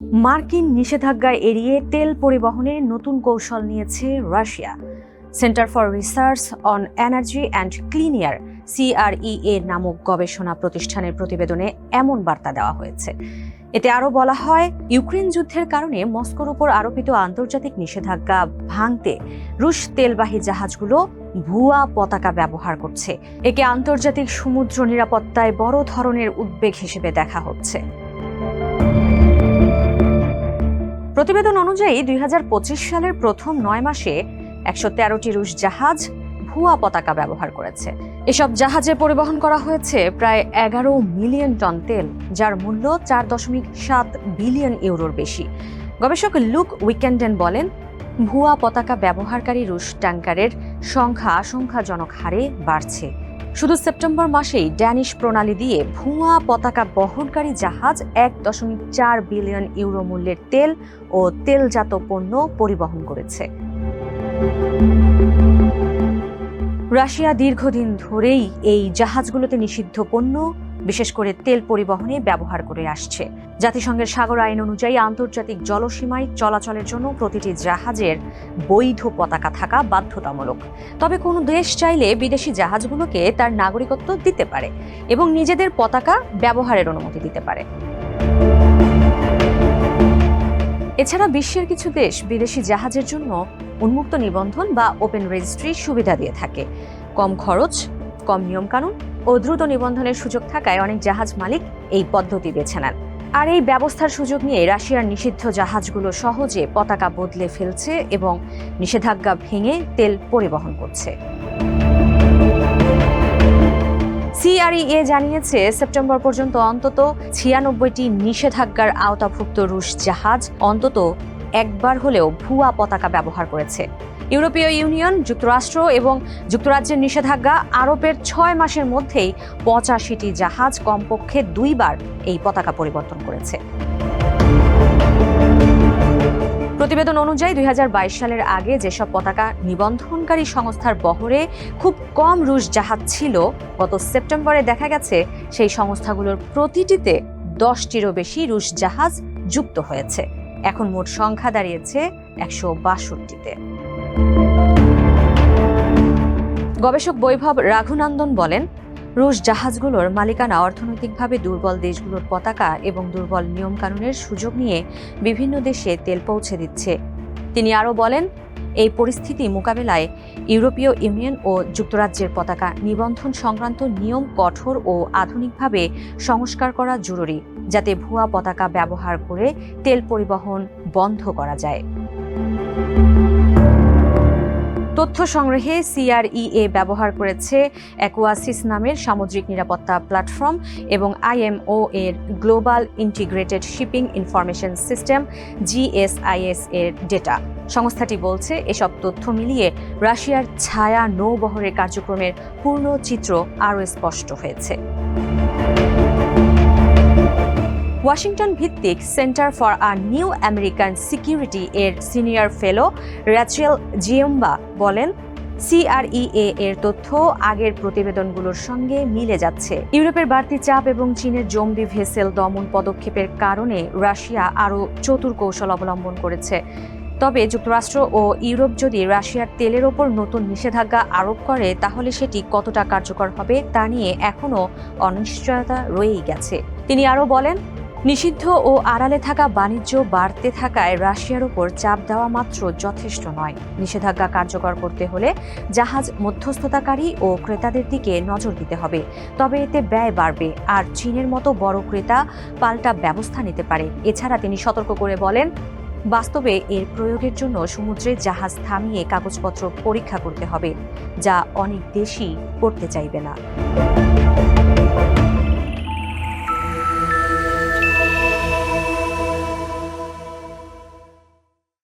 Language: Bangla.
মার্কিন নিষেধাজ্ঞা এড়িয়ে তেল পরিবহনে নতুন কৌশল নিয়েছে Russia. Centre for research on energy and clean air CREA নামক গবেষণা প্রতিষ্ঠানের প্রতিবেদনে এমন বার্তা দেওয়া হয়েছে। এতে আরও বলা হয়, ইউক্রেন যুদ্ধের কারণে মস্কোর উপর আরোপিত আন্তর্জাতিক নিষেধাজ্ঞা ভাঙতে রুশ তেলবাহী জাহাজগুলো ভুয়া পতাকা ব্যবহার করছে। একে আন্তর্জাতিক সমুদ্র নিরাপত্তায় বড় ধরনের উদ্বেগ হিসেবে দেখা হচ্ছে। প্রতিবেদন অনুযায়ী দু হাজার পঁচিশ সালের প্রথম নয় মাসে একশো তেরোটি রুশ জাহাজ ভুয়া পতাকা ব্যবহার করেছে। এসব জাহাজে পরিবহন করা হয়েছে প্রায় এগারো মিলিয়ন টন তেল, যার মূল্য চার দশমিক সাত বিলিয়ন ইউরোর বেশি। গবেষক লুক উইকেন্ডেন বলেন, ভুয়া পতাকা ব্যবহারকারী রুশ ট্যাঙ্কারের সংখ্যা আশঙ্কাজনক হারে বাড়ছে। শুধু সেপ্টেম্বর মাসেই ড্যানিশ প্রণালী দিয়ে ভুয়া পতাকা বহনকারী জাহাজ এক দশমিক চার বিলিয়ন ইউরো মূল্যের তেল ও তেলজাত পণ্য পরিবহন করেছে। রাশিয়া দীর্ঘদিন ধরেই এই জাহাজগুলোতে নিষিদ্ধ পণ্য বিশেষ করে তেল পরিবহনে ব্যবহার করে আসছে। জাতিসংঘের সাগর আইন অনুযায়ী আন্তর্জাতিক জলসীমায় চলাচলের জন্য প্রতিটি জাহাজের বৈধ পতাকা থাকা বাধ্যতামূলক। তবে কোনো দেশ চাইলে বিদেশি জাহাজগুলোকে তার নাগরিকত্ব দিতে পারে এবং নিজেদের পতাকা ব্যবহারের অনুমতি দিতে পারে। এছাড়া বিশ্বের কিছু দেশ বিদেশি জাহাজের জন্য উন্মুক্ত নিবন্ধন বা ওপেন রেজিস্ট্রির সুবিধা দিয়ে থাকে। কম খরচ, কম নিয়মকানুন ও দ্রুত নিবন্ধনের সুযোগ থাকায় অনেক জাহাজ মালিক এই পদ্ধতি বেছে নেন। আর এই ব্যবস্থার সুযোগ নিয়ে রাশিয়ার নিষিদ্ধ জাহাজগুলো সহজে পতাকা বদলে ফেলছে এবং নিষেধাজ্ঞা ভেঙে তেল পরিবহন করছে। সিআরইএ জানিয়েছে, সেপ্টেম্বর পর্যন্ত অন্তত ছিয়ানব্বইটি নিষেধাজ্ঞার আওতাভুক্ত রুশ জাহাজ অন্তত একবার হলেও ভুয়া পতাকা ব্যবহার করেছে। ইউরোপীয় ইউনিয়ন, যুক্তরাষ্ট্র এবং যুক্তরাজ্যের নিষেধাজ্ঞা আরোপের ছয় মাসের মধ্যেই পঁচাশিটি জাহাজ কমপক্ষে দুইবার এই পতাকা পরিবর্তন করেছে। প্রতিবেদন অনুযায়ী দুই হাজার বাইশ সালের আগে যেসব পতাকা নিবন্ধনকারী সংস্থার বহরে খুব কম রুশ জাহাজ ছিল, গত সেপ্টেম্বরে দেখা গেছে সেই সংস্থাগুলোর প্রতিটিতে দশটিরও বেশি রুশ জাহাজ যুক্ত হয়েছে। এখন মোট সংখ্যা দাঁড়িয়েছে একশো বাষট্টিতে। গবেষক বৈভব রাঘুনন্দন বলেন, রুশ জাহাজগুলোর মালিকানা অর্থনৈতিকভাবে দুর্বল দেশগুলোর পতাকা এবং দুর্বল নিয়মকানুনের সুযোগ নিয়ে বিভিন্ন দেশে তেল পৌঁছে দিচ্ছে। তিনি আরও বলেন, এই পরিস্থিতি মোকাবেলায় ইউরোপীয় ইউনিয়ন ও যুক্তরাজ্যের পতাকা নিবন্ধন সংক্রান্ত নিয়ম কঠোর ও আধুনিকভাবে সংস্কার করা জরুরি। যাতে ভুয়া পতাকা ব্যবহার করে তেল পরিবহন বন্ধ করা যায়। তথ্য সংগ্রহে সিআরইএ ব্যবহার করেছে অ্যাকোয়াসিস নামের সামুদ্রিক নিরাপত্তা প্ল্যাটফর্ম এবং আইএমও এর global integrated shipping information system GSIS এর ডেটা। সংস্থাটি বলছে, এসব তথ্য মিলিয়ে রাশিয়ার ছায়া নৌবহরের কার্যক্রমের পূর্ণ চিত্র আরও স্পষ্ট হয়েছে। ওয়াশিংটন ভিত্তিক centre for a new American security এর সিনিয়র ফেলো র্যাচেল জিয়ম্বা বলেন, সিআরইএ এর তথ্য আগের প্রতিবেদনগুলোর সঙ্গে মিলে যাচ্ছে। ইউরোপের বাড়তি চাপ এবং চীনের জঙ্গি ভেসেল দমন পদক্ষেপের কারণে রাশিয়া আরও চতুর কৌশল অবলম্বন করেছে। তবে যুক্তরাষ্ট্র ও ইউরোপ যদি রাশিয়ার তেলের ওপর নতুন নিষেধাজ্ঞা আরোপ করে, তাহলে সেটি কতটা কার্যকর হবে তা নিয়ে এখনও অনিশ্চয়তা রয়েই গেছে। তিনি আরও বলেন নিষিদ্ধ ও আড়ালে থাকা বাণিজ্য বাড়তে থাকায় রাশিয়ার উপর চাপ দেওয়া মাত্র যথেষ্ট নয়। নিষেধাজ্ঞা কার্যকর করতে হলে জাহাজ মধ্যস্থতাকারী ও ক্রেতাদের দিকে নজর দিতে হবে। তবে এতে ব্যয় বাড়বে আর চীনের মতো বড় ক্রেতা পাল্টা ব্যবস্থা নিতে পারে। এছাড়া তিনি সতর্ক করে বলেন, বাস্তবে এর প্রয়োগের জন্য সমুদ্রে জাহাজ থামিয়ে কাগজপত্র পরীক্ষা করতে হবে, যা অনেক দেশই করতে চাইবে না।